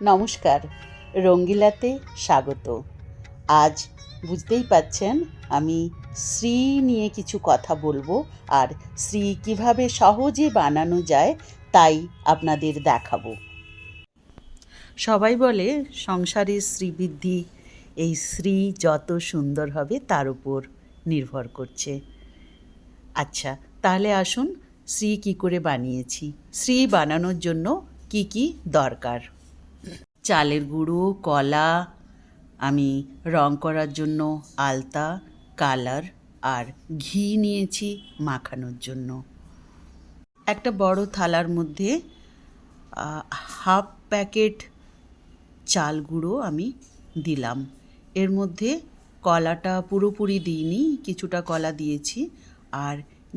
নমস্কার, রঙ্গিলাতে স্বাগত। আজ বুঝতেই পাচ্ছেন, আমি শ্রী নিয়ে কিছু কথা বলব, আর শ্রী কীভাবে সহজে বানানো যায় তাই আপনাদের দেখাবো। সবাই বলে সংসারের শ্রীবৃদ্ধি এই শ্রী যত সুন্দর হবে তার উপর নির্ভর করছে। আচ্ছা তাহলে আসুন শ্রী কী করে বানিয়েছি? শ্রী বানানোর জন্য কি কি দরকার? চালের গুঁড়ো, কলা, আমি রং করার জন্য আলতা, কালার আর ঘি নিয়েছি মাখানোর জন্য। একটা বড় থালার মধ্যে হাফ প্যাকেট চাল গুঁড়ো আমি দিলাম। এর মধ্যে কলাটা পুরোপুরি দিইনি, কিছুটা কলা দিয়েছি আর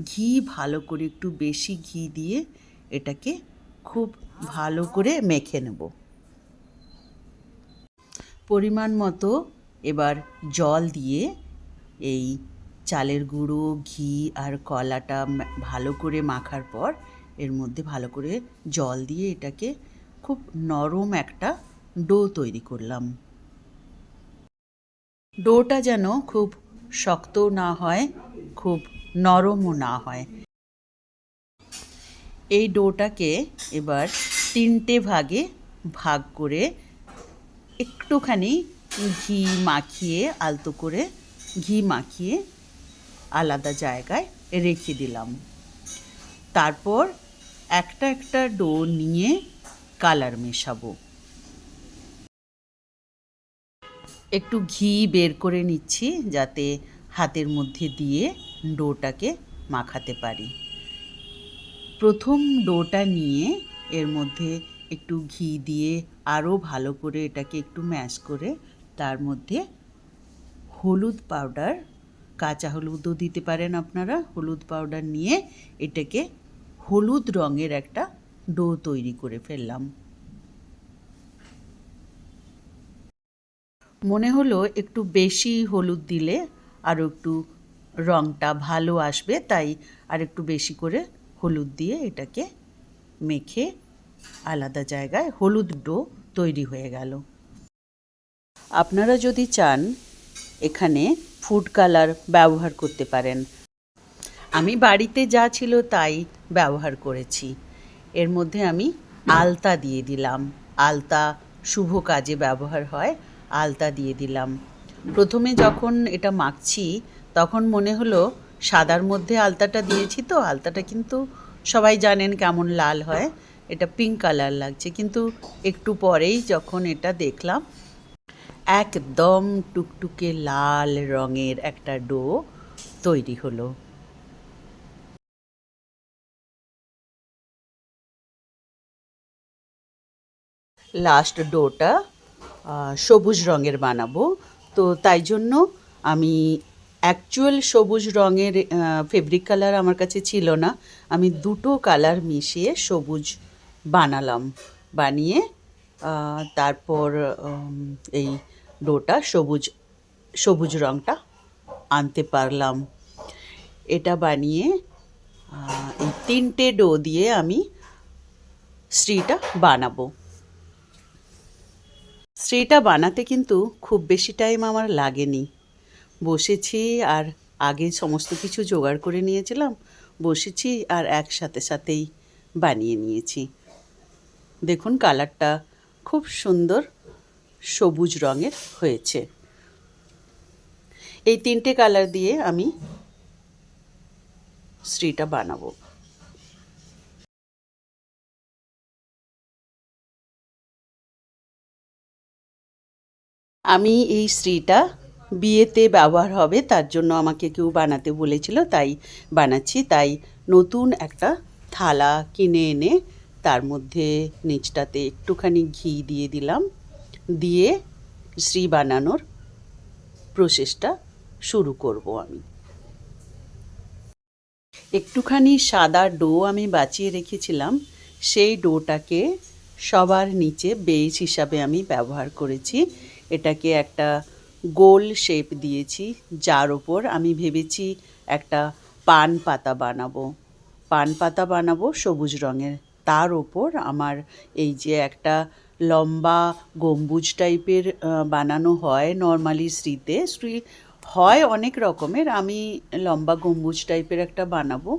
ঘি ভালো করে একটু বেশি ঘি দিয়ে এটাকে খুব ভালো করে মেখে নেব। পরিমাণ মতো এবার জল দিয়ে এই চালের গুঁড়ো, ঘি আর কলাটা ভালো করে মাখার পর এর মধ্যে ভালো করে জল দিয়ে এটাকে খুব নরম একটা ডো তৈরি করলাম। ডোটা যেন খুব শক্তও না হয়, খুব নরমও না হয়। এই ডোটাকে এবার তিনটে ভাগে ভাগ করে একটুখানি ঘি মাখিয়ে, আলতো করে ঘি মাখিয়ে আলাদা জায়গায় রেখে দিলাম। তারপর একটা একটা ডো নিয়ে কালার মেশাবো। একটু ঘি বের করে নিচ্ছি যাতে হাতের মধ্যে দিয়ে ডোটাকে মাখাতে পারি। প্রথম ডোটা নিয়ে এর মধ্যে একটু ঘি দিয়ে আরও ভালো করে এটাকে একটু ম্যাশ করে তার মধ্যে হলুদ পাউডার কাঁচা হলুদও দিতে পারেন আপনারা। হলুদ পাউডার নিয়ে এটাকে হলুদ রঙের একটা ডো তৈরি করে ফেললাম। মনে হলো একটু বেশি হলুদ দিলে আরও একটু রঙটা ভালো আসবে, তাই আর একটু বেশি করে হলুদ দিয়ে এটাকে মেখে আলাদা জায়গায় হলুদ ডো তৈরি হয়ে গেল। আপনারা যদি চান, এখানে ফুড কালার ব্যবহার করতে পারেন। আমি বাড়িতে যা ছিল তাই ব্যবহার করেছি। এর মধ্যে আমি আলতা দিয়ে দিলাম। আলতা শুভ কাজে ব্যবহার হয়, আলতা দিয়ে দিলাম। প্রথমে যখন এটা মাখছি, তখন মনে হলো সাদার মধ্যে আলতাটা দিয়েছি তো, আলতাটা কিন্তু সবাই জানেন কেমন লাল হয়। এটা পিঙ্ক কালার লাগছে। কিন্তু একটু পরেই যখন এটা দেখলাম, একদম টুকটুকে লাল রঙের একটা ডো তৈরি হলো। লাস্ট ডোটা সবুজ রঙের বানাবো। তো তাই জন্য আমি অ্যাকচুয়াল সবুজ রঙের ফেব্রিক কালার আমার কাছে ছিল না। আমি দুটো কালার মিশিয়ে সবুজ বানালাম। বানিয়ে তারপর এই ডোটা সবুজ সবুজ রঙটা আনতে পারলাম। এটা বানিয়ে এই তিনটে ডো দিয়ে আমি শ্রীটা বানাবো। শ্রীটা বানাতে কিন্তু খুব বেশি টাইম আমার লাগেনি। বসেছি আর আগে সমস্ত কিছু জোগাড় করে নিয়েছিলাম, বসেছি আর একসাথে সাথেই বানিয়ে নিয়েছি। দেখুন কালারটা। খুব সুন্দর সবুজ রঙের হয়েছে। এই তিনটে কালার দিয়ে আমি শ্রীটা বানাবো। আমি এই শ্রীটা বিয়েতে ব্যবহার হবে, তার জন্য আমাকে কেউ বানাতে বলেছিল, তাই বানাচ্ছি। তাই নতুন একটা থালা কিনে এনে তার মধ্যে নিচটাতে একটুখানি ঘি দিয়ে দিলাম। দিয়ে শ্রী বানানোর প্রসেসটা শুরু করব আমি। একটুখানি সাদা ডো আমি বাঁচিয়ে রেখেছিলাম। সেই ডোটাকে সবার নিচে বেস হিসাবে আমি ব্যবহার করেছি। এটাকে একটা গোল শেপ দিয়েছি, যার ওপর আমি ভেবেছি একটা পান পাতা বানাবো। পান পাতা বানাবো সবুজ রঙের। তার ওপর আমার এই যে একটা লম্বা গম্বুজ টাইপের বানানো হয় নর্মালি শ্রীতে শ্রী হয় অনেক রকমের, আমি লম্বা গম্বুজ টাইপের একটা বানাবো।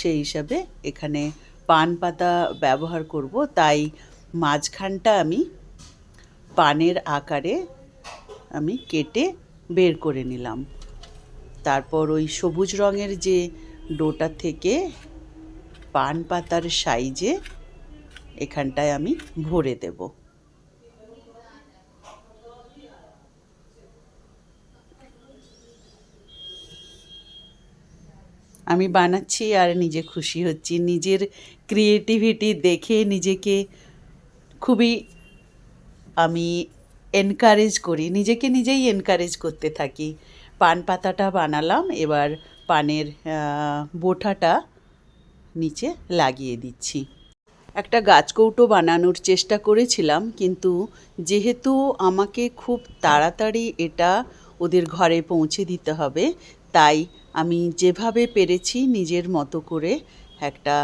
সেই হিসাবে এখানে পান পাতা ব্যবহার করব। তাই মাঝখানটা আমি পানের আকারে আমি কেটে বের করে নিলাম। তারপর ওই সবুজ রঙের যে ডোটা থেকে পান পাতার সাইজে এখানটায় আমি ভরে দেব। আমি বানাচ্ছি আর নিজে খুশি হচ্ছি। নিজের ক্রিয়েটিভিটি দেখে নিজেকে খুবই আমি এনকারেজ করি। নিজেকে নিজেই এনকারেজ করতে থাকি। পান পাতাটা বানালাম, এবার পানের বোঁটাটা নিচে লাগিয়ে দিচ্ছি। একটা গাছকৌটো বানানোর চেষ্টা করেছিলাম, কিন্তু যেহেতু আমাকে খুব তাড়াতাড়ি এটা ওদের ঘরে পৌঁছে দিতে হবে, তাই আমি যেভাবে পেরেছি নিজের মতো করে একটা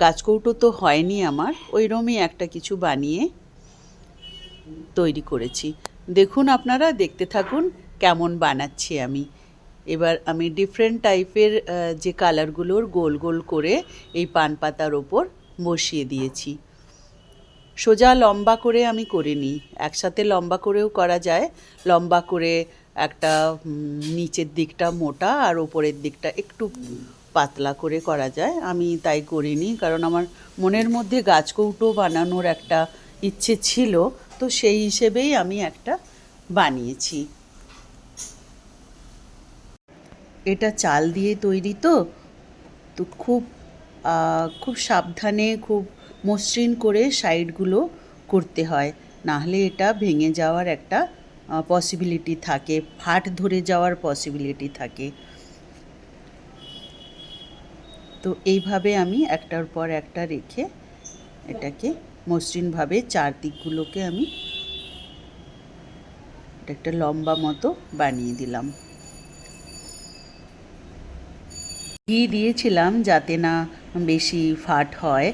গাছকৌটো তো হয়নি আমার, ওইরমই একটা কিছু বানিয়ে তৈরি করেছি। দেখুন আপনারা, দেখতে থাকুন কেমন বানাচ্ছি আমি। এবার আমি ডিফারেন্ট টাইপের যে কালারগুলোর গোল গোল করে এই পান পাতার ওপর বসিয়ে দিয়েছি। সোজা লম্বা করে আমি করিনি একসাথে লম্বা করেও করা যায়। লম্বা করে একটা নিচের দিকটা মোটা আর ওপরের দিকটা একটু পাতলা করে করা যায়। আমি তাই করিনি কারণ আমার মনের মধ্যে গাছকৌটো বানানোর একটা ইচ্ছে ছিল। তো সেই হিসেবেই আমি একটা বানিয়েছি। এটা চাল দিয়ে তৈরি তো তো খুব খুব সাবধানে, খুব মসৃণ করে সাইডগুলো করতে হয়। নাহলে এটা ভেঙে যাওয়ার একটা পসিবিলিটি থাকে, ফাট ধরে যাওয়ার পসিবিলিটি থাকে। তো এইভাবে আমি একটার পর একটা রেখে এটাকে মসৃণভাবে চারদিকগুলোকে আমি একটা লম্বা মতো বানিয়ে দিলাম। ঘি দিয়েছিলাম যাতে না বেশি ফাট হয়।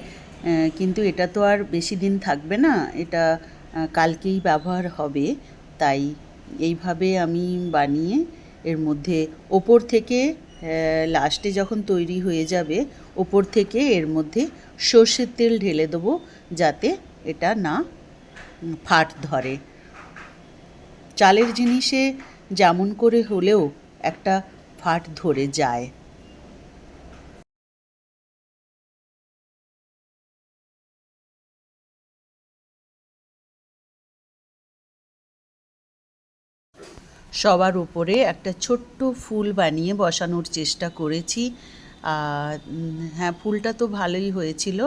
কিন্তু এটা তো আর বেশি দিন থাকবে না, এটা কালকেই ব্যবহার হবে। তাই এইভাবে আমি বানিয়ে এর মধ্যে ওপর থেকে লাস্টে যখন তৈরি হয়ে যাবে, ওপর থেকে এর মধ্যে সর্ষের তেল ঢেলে দেবো যাতে এটা না ফাট ধরে। চালের জিনিসে যেমন করে হলেও একটা ফাট ধরে যায়। সবার উপরে একটা ছোট্ট ফুল বানিয়ে বসানোর চেষ্টা করেছি। হ্যাঁ ফুলটা তো ভালোই হয়েছিল।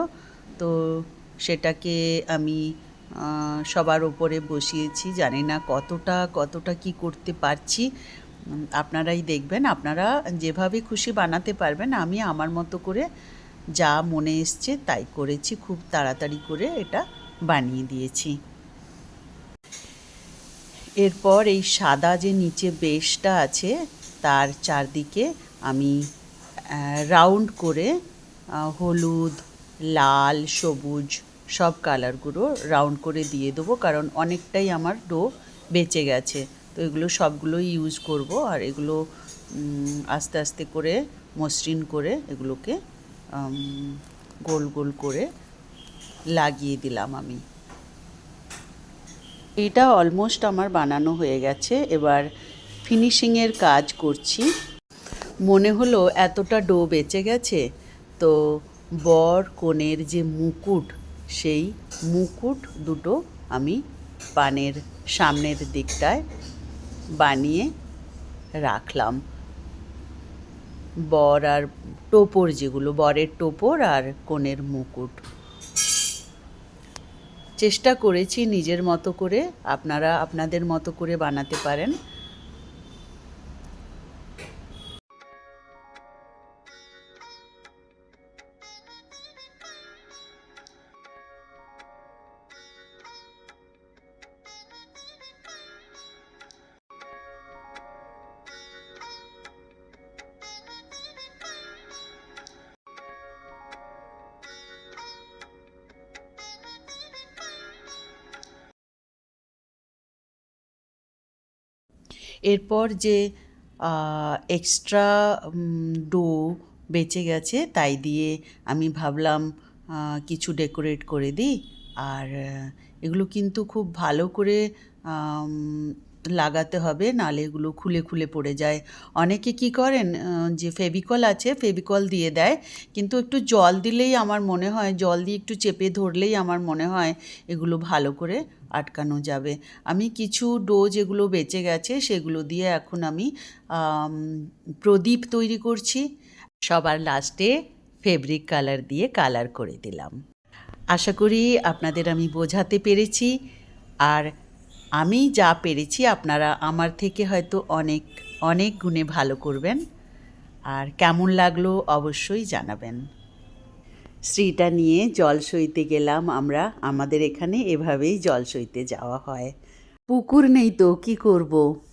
তো সেটাকে আমি সবার উপরে বসিয়েছি। জানি না কতটা কতটা কি করতে পারছি। আপনারাই দেখবেন। আপনারা যেভাবে খুশি বানাতে পারবেন, আমি আমার মতো করে যা মনে এসছে তাই করেছি। খুব তাড়াতাড়ি করে এটা বানিয়ে দিয়েছি। এরপর এই সাদা যে নিচে বেশটা আছে, তার চারদিকে আমি রাউন্ড করে হলুদ, লাল, সবুজ সব কালারগুলো রাউন্ড করে দিয়ে দেবো, কারণ অনেকটাই আমার ডো বেঁচে গেছে। তো এগুলো সবগুলোই ইউজ করব আর এগুলো আস্তে আস্তে করে মসৃণ করে এগুলোকে গোল গোল করে লাগিয়ে দিলাম আমি। এটা অলমোস্ট আমার বানানো হয়ে গেছে। এবার ফিনিশিংয়ের কাজ করছি। মনে হলো এতটা ডো বেঁচে গেছে, তো বর, কনের যে মুকুট, সেই মুকুট দুটো আমি পানের সামনের দিকটায় বানিয়ে রাখলাম। বর আর টোপর যেগুলো, বরের টোপর আর কনের মুকুট। চেষ্টা করেছি নিজের মতো করে আপনারা আপনাদের মতো করে বানাতে পারেন। এরপর যে এক্সট্রা ডো বেঁচে গেছে, তাই দিয়ে আমি ভাবলাম কিছু ডেকোরেট করে দিই। আর, এগুলো কিন্তু খুব ভালো করে লাগাতে হবে, নালে এগুলো খুলে খুলে পড়ে যায়। অনেকে কি করেন যে ফেভিকল আছে, ফেভিকল দিয়ে দেয়, কিন্তু একটু জল দিলেই আমার মনে হয়, জল দিয়ে একটু চেপে ধরলেই আমার মনে হয়, এগুলো ভালো করে আটকানো যাবে। আমি কিছু ডো যেগুলো বেঁচে গেছে, সেগুলো দিয়ে এখন আমি প্রদীপ তৈরি করছি। সবার লাস্টে ফেব্রিক কালার দিয়ে কালার করে দিলাম। আশা করি আপনাদের আমি বোঝাতে পেরেছি। আর আমি যা পেরেছি আপনারা আমার থেকে হয়তো অনেক অনেক গুণে ভালো করবেন। আর কেমন লাগল অবশ্যই জানাবেন। শ্রীটা নিয়ে জল সইতে গেলাম আমরা। আমাদের এখানে এভাবেই জল সইতে যাওয়া হয়। পুকুর নেই তো, কি করব?